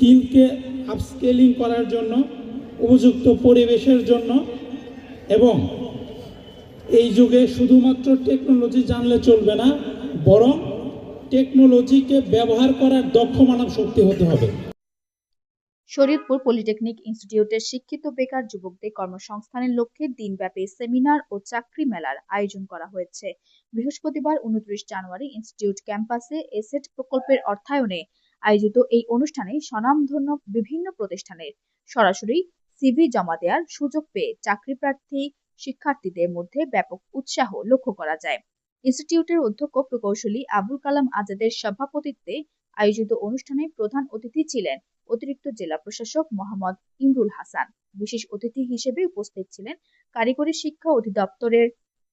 স্কিলকে upscaling করার জন্য, উপযুক্ত পরিবেশের জন্য, এবং এই যুগে শুধুমাত্র টেকনোলজি জানলে চলবে না, বরং টেকনোলজিকে ব্যবহার করার দক্ষ মানব শক্তি হতে হবে। শরীয়তপুর পলিটেকনিক ইনস্টিটিউটের শিক্ষিত বেকার যুবকদের কর্মসংস্থানের লক্ষ্যে দিনব্যাপী সেমিনার ও চাকরি মেলার আয়োজন করা হয়েছে। বৃহস্পতিবার, উনত্রিশ জানুয়ারি, ইনস্টিটিউট ক্যাম্পাসে এসেট প্রকল্পের অর্থায়নে আয়োজিত এই অনুষ্ঠানে স্বনামধন্য বিভিন্ন প্রতিষ্ঠানের সরাসরি সিভি জমা দেওয়ার সুযোগ পেয়ে চাকরি প্রার্থী শিক্ষার্থীদের মধ্যে ব্যাপক উৎসাহ লক্ষ্য করা যায়। ইনস্টিটিউটের অধ্যক্ষ প্রকৌশলী আবুল কালাম আজাদের সভাপতিত্বে আয়োজিত অনুষ্ঠানে প্রধান অতিথি ছিলেন অতিরিক্ত জেলা প্রশাসক মোহাম্মদ ইমরুল হাসান। বিশেষ অতিথি হিসেবে উপস্থিত ছিলেন কারিগরি শিক্ষা অধিদপ্তরের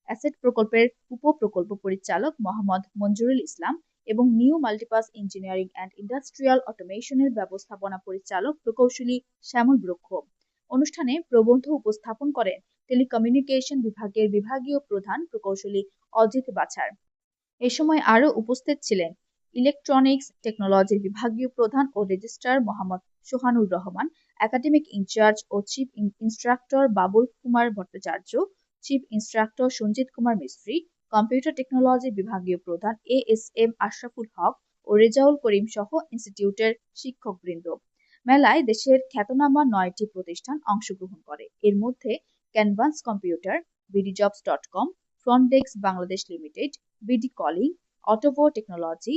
অ্যাসেট প্রকল্পের উপপ্রকল্প পরিচালক মোহাম্মদ মঞ্জুরুল ইসলাম এবং new multipass engineering and industrial অটোমেশনের ব্যবস্থাপনা পরিচালক প্রকৌশলী শ্যামল ব্রক্ষ। অনুষ্ঠানে প্রবন্ধ উপস্থাপন করেন টেলিকমিউনিকেশন বিভাগের বিভাগীয় প্রধান প্রকৌশলী অজিত বাছার। এ সময় আরও উপস্থিত ছিলেন ইলেকট্রনিক্স টেকনোলজির বিভাগীয় প্রধান ও registrar Mohammad Sohanur Rahman, academic in charge O chief instructor Babul Kumar Bhattacharya, chief instructor Sanjit Kumar Mistri computer technology বিভাগীয় প্রধান A S M Ashraful Haque ও রেজাউল করিম সহ ইনস্টিটিউটের শিক্ষকবৃন্দ। মেলায় দেশের খ্যাতনামা নয়টি প্রতিষ্ঠান অংশগ্রহণ করে। এর মধ্যে ক্যানভান্স computer, BD jobs dot com, Frontex Bangladesh limited, BD calling, অটোভো technology,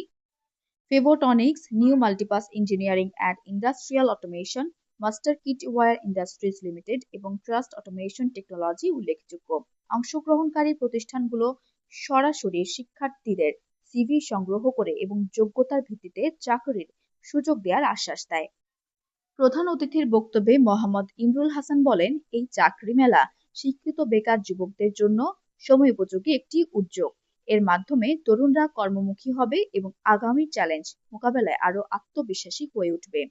ফেবোটনিক্স, new multipass engineering and industrial automation, master kit war industries limited এবং ট্রাস্ট অটোমেশন টেকনোলজি উল্লেখযোগ্য। অংশগ্রহণকারী প্রতিষ্ঠানগুলো সরাসরি শিক্ষার্থীদের সিভি সংগ্রহ করে এবং যোগ্যতার ভিত্তিতে চাকরির সুযোগ দেওয়ার আশ্বাস দেয়। প্রধান অতিথির বক্তব্যে মোহাম্মদ ইমরুল হাসান বলেন, এই চাকরি মেলা শিক্ষিত বেকার যুবকদের জন্য সময়োপযোগী একটি উদ্যোগ। এর মাধ্যমে তরুণরা কর্মমুখী হবে এবং আগামী চ্যালেঞ্জ মোকাবেলায় আরও আত্মবিশ্বাসী হয়ে উঠবে।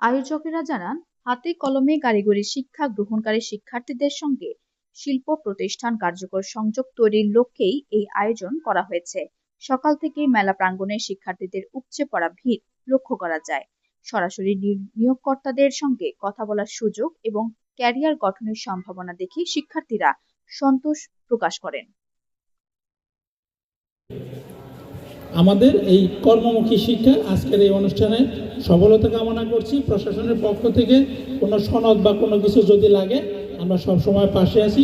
আয়োজকেরা জানান, হাতে কলমে কারিগরি শিক্ষা গ্রহণকারী শিক্ষার্থীদের সঙ্গে শিল্প প্রতিষ্ঠান কার্যকর সংযোগ তৈরির লক্ষ্যেই এই আয়োজন করা হয়েছে। সকাল থেকেই মেলা প্রাঙ্গণে শিক্ষার্থীদের উপচে পড়া ভিড় লক্ষ্য করা যায়। সরাসরি নিয়োগকর্তাদের সঙ্গে কথা বলার সুযোগ এবং ক্যারিয়ার গঠনের সম্ভাবনা দেখে শিক্ষার্থীরা সন্তোষ প্রকাশ করেন। আমাদের এই কর্মমুখী শিক্ষা আজকের এই অনুষ্ঠানে সফলতা কামনা করছি। প্রশাসনের পক্ষ থেকে কোনো সনদ বা কোনো কিছু যদি লাগে আমরা সব সময় পাশে আছি